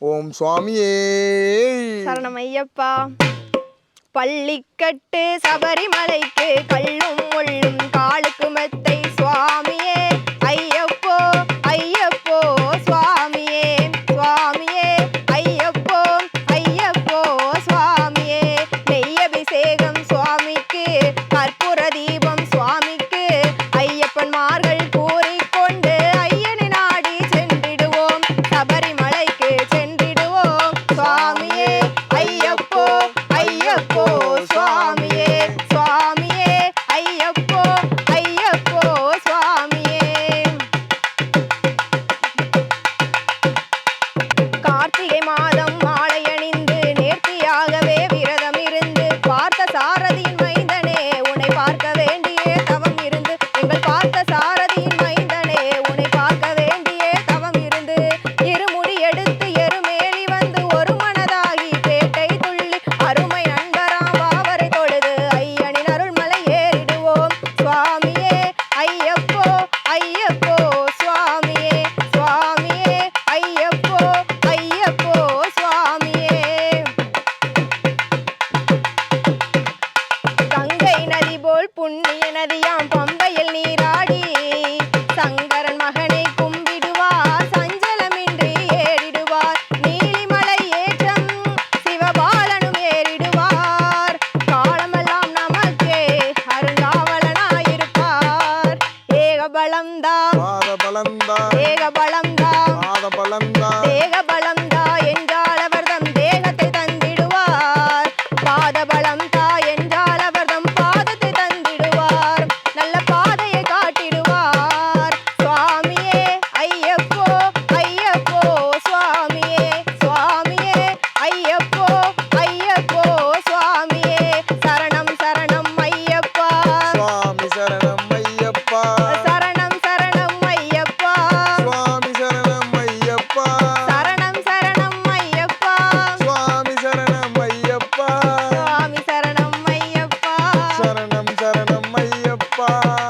ஓம் சுவாமியே. சரணம் ஐயப்பா பள்ளிக்கட்டு சபரிமலைக்கு கள்ளும் முள்ளும் காலுக்கு மெத்தை சுவாமியே. கடல் புண்ணிய நதியாம் பம்பையில் நீராடி சங்கரன் மகனை கும்பிடுவார் சஞ்சலமின்றி ஏறிடுவார். நீலிமலை ஏற்றம் சிவபாலனும் ஏறிடுவார். காலமெல்லாம் நமக்கே அருங்காவலனாயிருப்பார். ஏக பலம்தா பலம்தா ஏக பலம்தா பலம்தா ஏக பலம்தா என்றால் அவர்தம் தேகத்தை தந்திடுவார். பாத பலம் Bye.